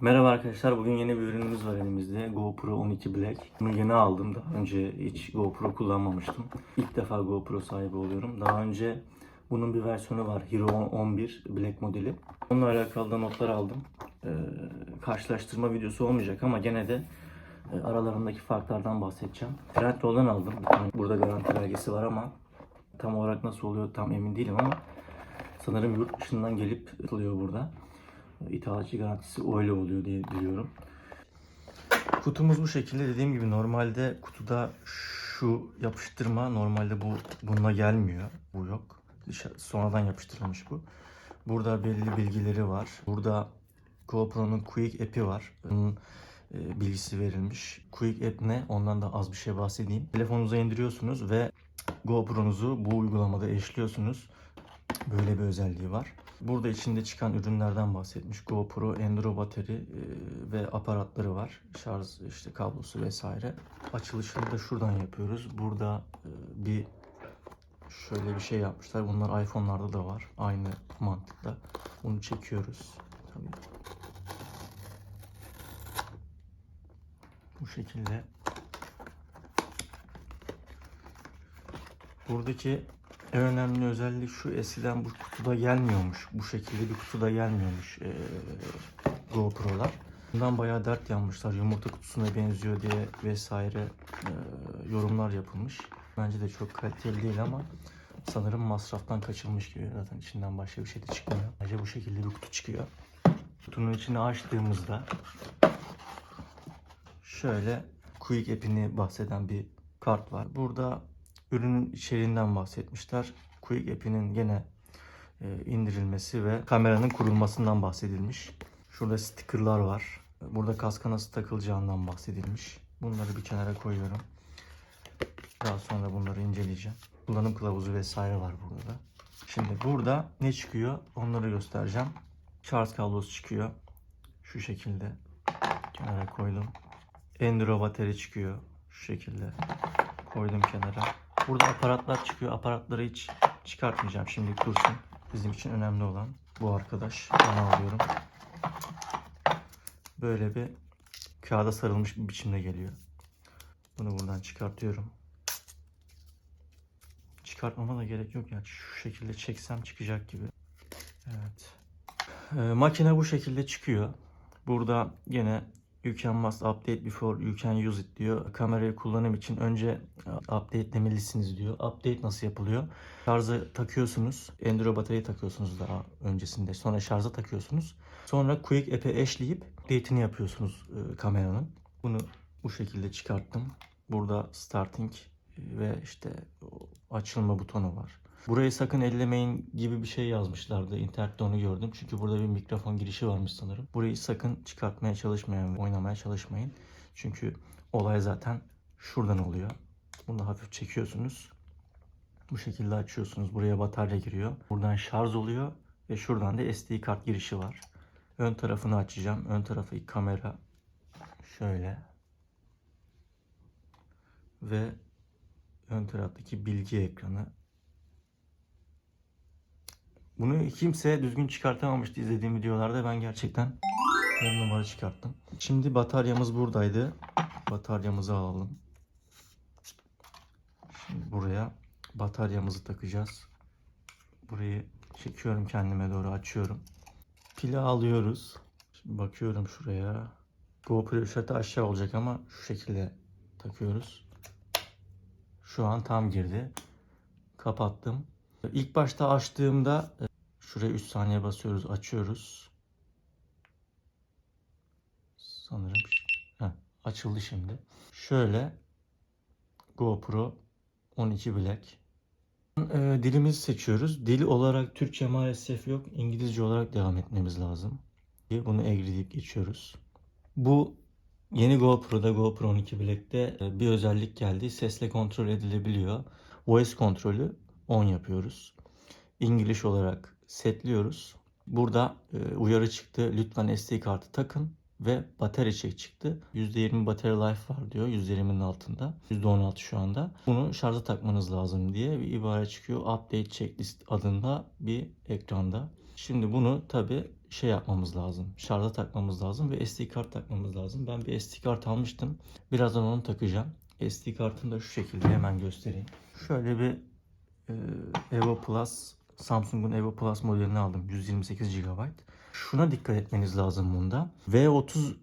Merhaba arkadaşlar. Bugün yeni bir ürünümüz var elimizde. GoPro 12 Black. Bunu yeni aldım. Daha önce hiç GoPro kullanmamıştım. İlk defa GoPro sahibi oluyorum. Daha önce bunun bir versiyonu var. Hero 11 Black modeli. Onunla alakalı da notlar aldım. Ee, karşılaştırma videosu olmayacak ama gene de e, aralarındaki farklardan bahsedeceğim. Trendyol'dan aldım. Burada garanti belgesi var ama tam olarak nasıl oluyor tam emin değilim ama sanırım yurt dışından gelip atılıyor burada. İthalatçı garantisi öyle oluyor diye biliyorum. Kutumuz bu şekilde. Dediğim gibi normalde kutuda şu yapıştırma normalde bu bununla gelmiyor. Bu yok. Sonradan yapıştırılmış bu. Burada belli bilgileri var. Burada GoPro'nun Quick app'i var. Bunun e, bilgisi verilmiş. Quick app ne? Ondan da az bir şey bahsedeyim. Telefonunuza indiriyorsunuz ve GoPro'nuzu bu uygulamada eşliyorsunuz. Böyle bir özelliği var. Burada içinde çıkan ürünlerden bahsetmiş. GoPro, Enduro bateri e, ve aparatları var. Şarj işte kablosu vesaire. Açılışını da şuradan yapıyoruz. Burada e, bir şöyle bir şey yapmışlar. Bunlar iPhone'larda da var. Aynı mantıkla. Bunu çekiyoruz. Tabii. Bu şekilde. Buradaki en önemli özellik şu eskiden bu kutuda gelmiyormuş. Bu şekilde bir kutuda gelmiyormuş eee GoPro'lar. Bundan bayağı dert yanmışlar. Yumurta kutusuna benziyor diye vesaire eee, yorumlar yapılmış. Bence de çok kaliteli değil ama sanırım masraftan kaçılmış gibi. Zaten içinden başka bir şey de çıkmıyor. Bence bu şekilde bir kutu çıkıyor. Kutunun içini açtığımızda şöyle Quick app'ini bahseden bir kart var. Burada ürünün içeriğinden bahsetmişler. Quick app'inin gene e, indirilmesi ve kameranın kurulmasından bahsedilmiş. Şurada stickerlar var. Burada kaska nasıl takılacağından bahsedilmiş. Bunları bir kenara koyuyorum. Daha sonra bunları inceleyeceğim. Kullanım kılavuzu vesaire var burada da. Şimdi burada ne çıkıyor onları göstereceğim. Şarj kablosu çıkıyor. Şu şekilde kenara koydum. Enduro bateri çıkıyor. Şu şekilde koydum kenara. Burada aparatlar çıkıyor. Aparatları hiç çıkartmayacağım. Şimdi dursun. Bizim için önemli olan bu arkadaş. Onu alıyorum. Böyle bir kağıda sarılmış bir biçimde geliyor. Bunu buradan çıkartıyorum. Çıkartmama da gerek yok yani şu şekilde çeksem çıkacak gibi. Evet. Ee, makine bu şekilde çıkıyor. Burada gene You can must update before you can use it diyor. Kamerayı kullanım için önce e, updatelemelisiniz diyor. Update nasıl yapılıyor? Şarjı takıyorsunuz. Enduro bataryayı takıyorsunuz daha öncesinde. Sonra şarja takıyorsunuz. Sonra Quick app'e eşleyip update'ini yapıyorsunuz e, kameranın. Bunu bu şekilde çıkarttım. Burada starting ve işte açılma butonu var. Burayı sakın ellemeyin gibi bir şey yazmışlardı. İnternette onu gördüm. Çünkü burada bir mikrofon girişi varmış sanırım. Burayı sakın çıkartmaya çalışmayın oynamaya çalışmayın. Çünkü olay zaten şuradan oluyor. Bunu hafif çekiyorsunuz. Bu şekilde açıyorsunuz. Buraya batarya giriyor. Buradan şarj oluyor ve şuradan da SD kart girişi var. Ön tarafını açacağım. Ön tarafı kamera şöyle. Ve ön taraftaki bilgi ekranı bunu kimse düzgün çıkartamamıştı izlediğim videolarda. Ben gerçekten bir numara çıkarttım. Şimdi bataryamız buradaydı. Bataryamızı alalım. Şimdi buraya bataryamızı takacağız. Burayı çekiyorum kendime doğru açıyorum. Pili alıyoruz. Şimdi bakıyorum şuraya. GoPro şatı aşağı olacak ama şu şekilde takıyoruz. Şu an tam girdi. Kapattım. İlk başta açtığımda e, şuraya 3 saniye basıyoruz, açıyoruz. Sanırım Heh, açıldı şimdi. Şöyle GoPro 12 Black. E, dilimizi seçiyoruz. Dil olarak Türkçe maalesef yok. İngilizce olarak devam etmemiz lazım. Bunu agree geçiyoruz. Bu yeni GoPro'da GoPro 12 Black'te e, bir özellik geldi. Sesle kontrol edilebiliyor. Voice kontrolü 10 yapıyoruz. İngiliz olarak setliyoruz. Burada e, uyarı çıktı. Lütfen SD kartı takın ve batarya çek çıktı. %20 battery life var diyor. %20'nin altında. %16 şu anda. Bunu şarja takmanız lazım diye bir ibare çıkıyor. Update checklist adında bir ekranda. Şimdi bunu tabi şey yapmamız lazım. Şarja takmamız lazım ve SD kart takmamız lazım. Ben bir SD kart almıştım. Birazdan onu takacağım. SD kartını da şu şekilde hemen göstereyim. Şöyle bir e, Evo Plus Samsung'un Evo Plus modelini aldım. 128 GB. Şuna dikkat etmeniz lazım bunda. V30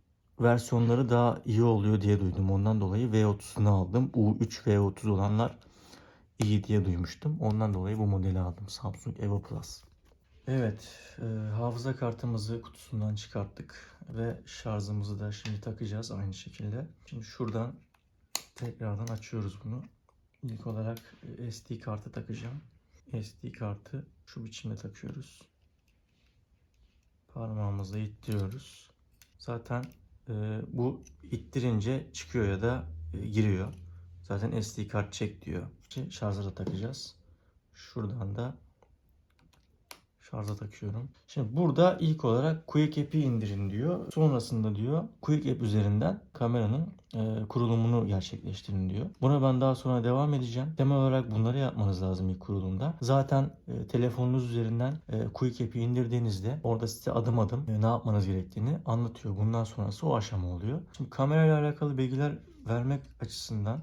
versiyonları daha iyi oluyor diye duydum. Ondan dolayı V30'unu aldım. U3 V30 olanlar iyi diye duymuştum. Ondan dolayı bu modeli aldım. Samsung Evo Plus. Evet, e, hafıza kartımızı kutusundan çıkarttık ve şarjımızı da şimdi takacağız aynı şekilde. Şimdi şuradan tekrardan açıyoruz bunu. İlk olarak SD kartı takacağım. SD kartı şu biçimde takıyoruz. Parmağımızla ittiriyoruz. Zaten e, bu ittirince çıkıyor ya da e, giriyor. Zaten SD kart çek diyor. Şarja da takacağız. Şuradan da şarja takıyorum. Şimdi burada ilk olarak Quick App'i indirin diyor. Sonrasında diyor Quick App üzerinden kameranın e, kurulumunu gerçekleştirin diyor. Buna ben daha sonra devam edeceğim. Temel olarak bunları yapmanız lazım ilk kurulumda. Zaten e, telefonunuz üzerinden e, Quick App'i indirdiğinizde orada size adım adım e, ne yapmanız gerektiğini anlatıyor. Bundan sonrası o aşama oluyor. Şimdi kamerayla alakalı bilgiler vermek açısından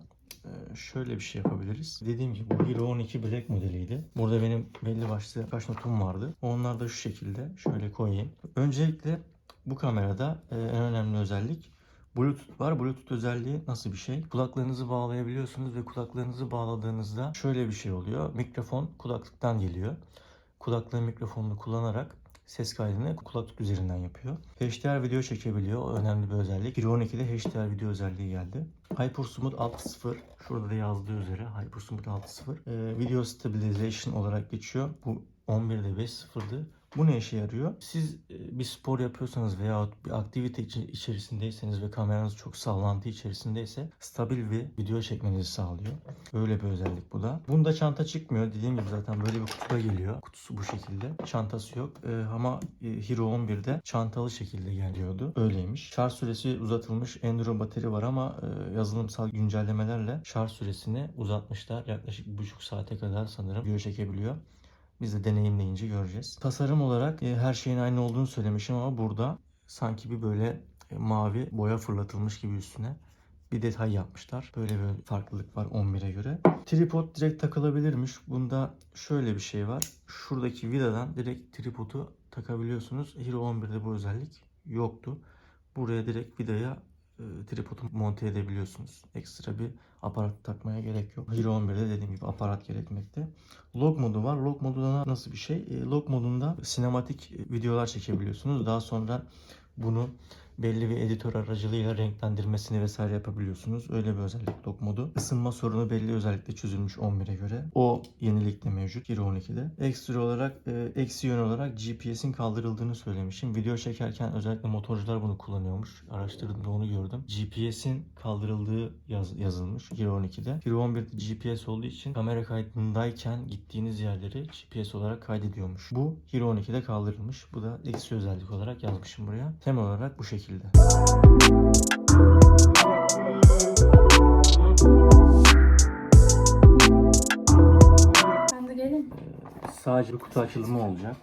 şöyle bir şey yapabiliriz. Dediğim gibi bu Hero 12 Black modeliydi. Burada benim belli başlı kaç notum vardı. Onlar da şu şekilde. Şöyle koyayım. Öncelikle bu kamerada e, en önemli özellik Bluetooth var. Bluetooth özelliği nasıl bir şey? Kulaklarınızı bağlayabiliyorsunuz ve kulaklarınızı bağladığınızda şöyle bir şey oluyor. Mikrofon kulaklıktan geliyor. Kulaklığın mikrofonunu kullanarak ses kaydını kulaklık üzerinden yapıyor. HDR video çekebiliyor. Önemli bir özellik. Hero 12'de HDR video özelliği geldi. HyperSmooth 6.0 şurada da yazdığı üzere HyperSmooth 6.0 e, Video Stabilization olarak geçiyor. Bu 11'de 5.0'dı. Bu ne işe yarıyor? Siz e, bir spor yapıyorsanız veya bir aktivite içerisindeyseniz ve kameranız çok sallantı içerisindeyse stabil bir video çekmenizi sağlıyor. Böyle bir özellik bu da. Bunda çanta çıkmıyor. Dediğim gibi zaten böyle bir kutuda geliyor. Kutusu bu şekilde. Çantası yok. Ee, ama e, Hero 11'de çantalı şekilde geliyordu. Öyleymiş. Şarj süresi uzatılmış. Enduro bateri var ama e, yazılımsal güncellemelerle şarj süresini uzatmışlar. Yaklaşık bir buçuk saate kadar sanırım video çekebiliyor. Biz de deneyimleyince göreceğiz. Tasarım olarak e, her şeyin aynı olduğunu söylemişim ama burada sanki bir böyle e, mavi boya fırlatılmış gibi üstüne bir detay yapmışlar. Böyle bir farklılık var 11'e göre. Tripod direkt takılabilirmiş. Bunda şöyle bir şey var. Şuradaki vidadan direkt tripodu takabiliyorsunuz. Hero 11'de bu özellik yoktu. Buraya direkt vidaya tripodu monte edebiliyorsunuz. Ekstra bir aparat takmaya gerek yok. Hero 11'de dediğim gibi aparat gerekmekte. Log modu var. Log modu da nasıl bir şey? E, log modunda sinematik e, videolar çekebiliyorsunuz. Daha sonra bunu belli bir editör aracılığıyla renklendirmesini vesaire yapabiliyorsunuz. Öyle bir özellik log modu. Isınma sorunu belli özellikle çözülmüş 11'e göre. O yenilik de mevcut Hero 12'de. Ekstra olarak, e, eksi yön olarak GPS'in kaldırıldığını söylemişim. Video çekerken özellikle motorcular bunu kullanıyormuş. Araştırdığımda onu gördüm. GPS'in kaldırıldığı yaz- yazılmış Hero 12'de. Hero 11'de GPS olduğu için kamera kaydındayken gittiğiniz yerleri GPS olarak kaydediyormuş. Bu Hero 12'de kaldırılmış. Bu da eksi özellik olarak yazmışım buraya. Temel olarak bu şekilde. Ben de gelin. Sadece bir kutu açılımı olacak.